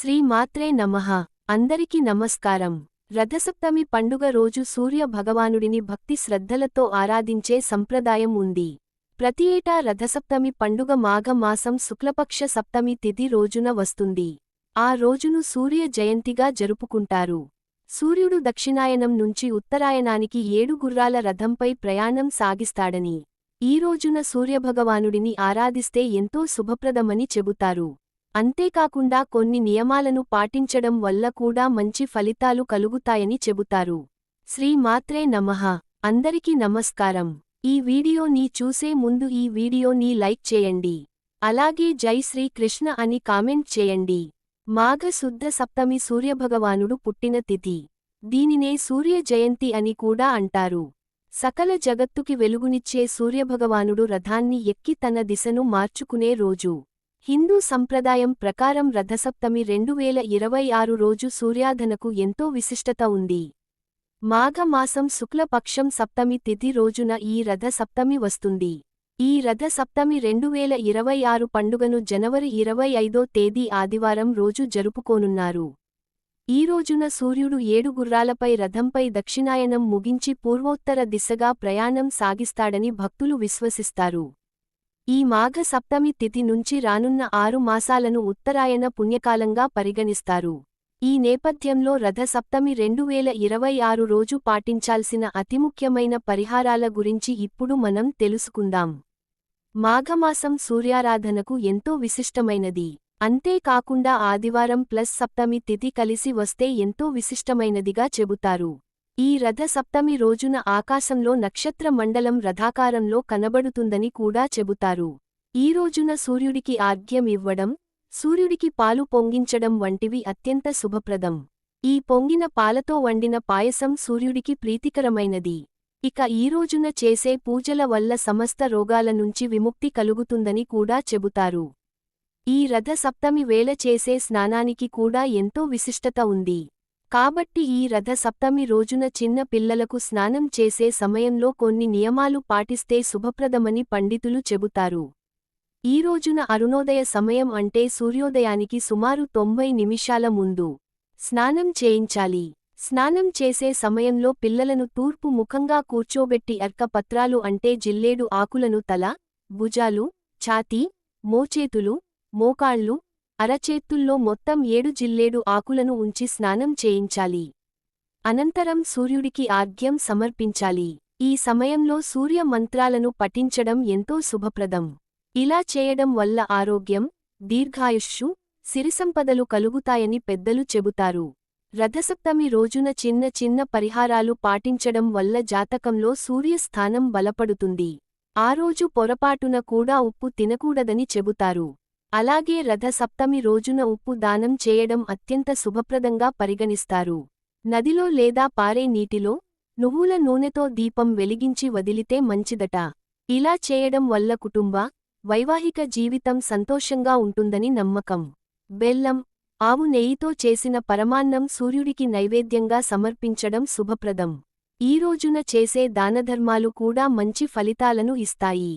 శ్రీ మాత్రే నమః. అందరికి నమస్కారం. రథసప్తమి పండుగ రోజు సూర్య భగవానుడిని భక్తి శ్రద్ధలతో ఆరాధించే సంప్రదాయం ఉంది. ప్రతి ఏటా రథసప్తమి పండుగ మాఘమాసం శుక్లపక్ష సప్తమి తిథి రోజున వస్తుంది. ఆ రోజును సూర్య జయంతిగా జరుపుకుంటారు. సూర్యుడు దక్షిణాయనం నుంచి ఉత్తరాయణానికి ఏడు గుర్రాల రథంపై ప్రయాణం సాగిస్తాడని ఈ రోజున సూర్యభగవానుడిని ఆరాధిస్తే ఎంతో శుభప్రదమని చెబుతారు. అంతేకాకుండా కొన్ని నియమాలను పాటించడం వల్ల కూడా మంచి ఫలితాలు కలుగుతాయని చెబుతారు. శ్రీ మాత్రే నమః. అందరికీ నమస్కారం. ఈ వీడియోని చూసే ముందు ఈ వీడియోని లైక్ చేయండి. అలాగే జై శ్రీ కృష్ణ అని కామెంట్ చేయండి. మాఘ శుద్ధ సప్తమి సూర్యభగవానుడు పుట్టిన తిథి. దీనినే సూర్య జయంతి అని కూడా అంటారు. సకల జగత్తుకి వెలుగునిచ్చే సూర్యభగవానుడు రథాన్ని ఎక్కి తన దిశను మార్చుకునే రోజు. హిందూ సంప్రదాయం ప్రకారం రథసప్తమి రెండు వేల ఇరవై ఆరు రోజు సూర్యాధనకు ఎంతో విశిష్టత ఉంది. మాఘమాసం శుక్లపక్షం సప్తమి తిథి రోజున ఈ రథసప్తమి వస్తుంది. ఈ రథసప్తమి రెండు వేల ఇరవై ఆరు పండుగను జనవరి ఇరవై ఐదో తేదీ ఆదివారం రోజు జరుపుకోనున్నారు. ఈ రోజున సూర్యుడు ఏడు గుర్రాలపై రథంపై దక్షిణాయనం ముగించి పూర్వోత్తర దిశగా ప్రయాణం సాగిస్తాడని భక్తులు విశ్వసిస్తారు. ఈ మాఘ సప్తమి తిథి నుంచి రానున్న ఆరు మాసాలను ఉత్తరాయణ పుణ్యకాలంగా పరిగణిస్తారు. ఈ నేపథ్యంలో రథ సప్తమి రెండు వేల ఇరవై ఆరు రోజు పాటించాల్సిన అతిముఖ్యమైన పరిహారాల గురించి ఇప్పుడు మనం తెలుసుకుందాం. మాఘమాసం సూర్యారాధనకు ఎంతో విశిష్టమైనది. అంతేకాకుండా ఆదివారం ప్లస్ సప్తమి తిథి కలిసి వస్తే ఎంతో విశిష్టమైనదిగా చెబుతారు. ఈ రథ సప్తమి రోజున ఆకాశంలో నక్షత్ర మండలం రథాకారంలో కనబడుతుందని కూడా చెబుతారు. ఈ రోజున సూర్యుడికి ఆర్ఘ్యం ఇవ్వడం సూర్యుడికి పాలు పొంగించడం వంటివి అత్యంత శుభప్రదం. ఈ పొంగిన పాలతో వండిన పాయసం సూర్యుడికి ప్రీతికరమైనది. ఇక ఈ రోజున చేసే పూజల వల్ల సమస్త రోగాల నుంచి విముక్తి కలుగుతుందని కూడా చెబుతారు. ఈ రథ సప్తమి వేళ చేసే స్నానానికి కూడా ఎంతో విశిష్టత ఉంది. కాబట్టి ఈ రథ సప్తమి రోజున చిన్న పిల్లలకు స్నానం చేసే సమయంలో కొన్ని నియమాలు పాటిస్తే శుభప్రదమని పండితులు చెబుతారు. ఈ రోజున అరుణోదయ సమయం అంటే సూర్యోదయానికి సుమారు తొంభై నిమిషాల ముందు. స్నానం చేయించాలి. స్నానం చేసే సమయంలో పిల్లలను తూర్పు ముఖంగా కూర్చోబెట్టి అర్కపత్రాలు అంటే జిల్లేడు ఆకులను తల భుజాలు ఛాతీ మోచేతులు మోకాళ్ళు అరచేత్తుల్లో మొత్తం ఏడు జిల్లేడు ఆకులను ఉంచి స్నానం చేయించాలి. అనంతరం సూర్యుడికి ఆర్ఘ్యం సమర్పించాలి. ఈ సమయంలో సూర్య మంత్రాలను పఠించడం ఎంతో శుభప్రదం. ఇలా చేయడం వల్ల ఆరోగ్యం దీర్ఘాయుష్షు సిరిసంపదలు కలుగుతాయని పెద్దలు చెబుతారు. రథసప్తమి రోజున చిన్న చిన్న పరిహారాలు పాటించడం వల్ల జాతకంలో సూర్యస్థానం బలపడుతుంది. ఆ రోజు పొరపాటున కూడా ఉప్పు తినకూడదని చెబుతారు. అలాగే రథ సప్తమి రోజున ఉప్పు దానం చేయడం అత్యంత శుభప్రదంగా పరిగణిస్తారు. నదిలో లేదా పారే నీటిలో నువ్వుల నూనెతో దీపం వెలిగించి వదిలితే మంచిదట. ఇలా చేయడం వల్ల కుటుంబ వైవాహిక జీవితం సంతోషంగా ఉంటుందని నమ్మకం. బెల్లం ఆవు నెయ్యితో చేసిన పరమాన్నం సూర్యుడికి నైవేద్యంగా సమర్పించడం శుభప్రదం. ఈ రోజున చేసే దానధర్మాలు కూడా మంచి ఫలితాలను ఇస్తాయి.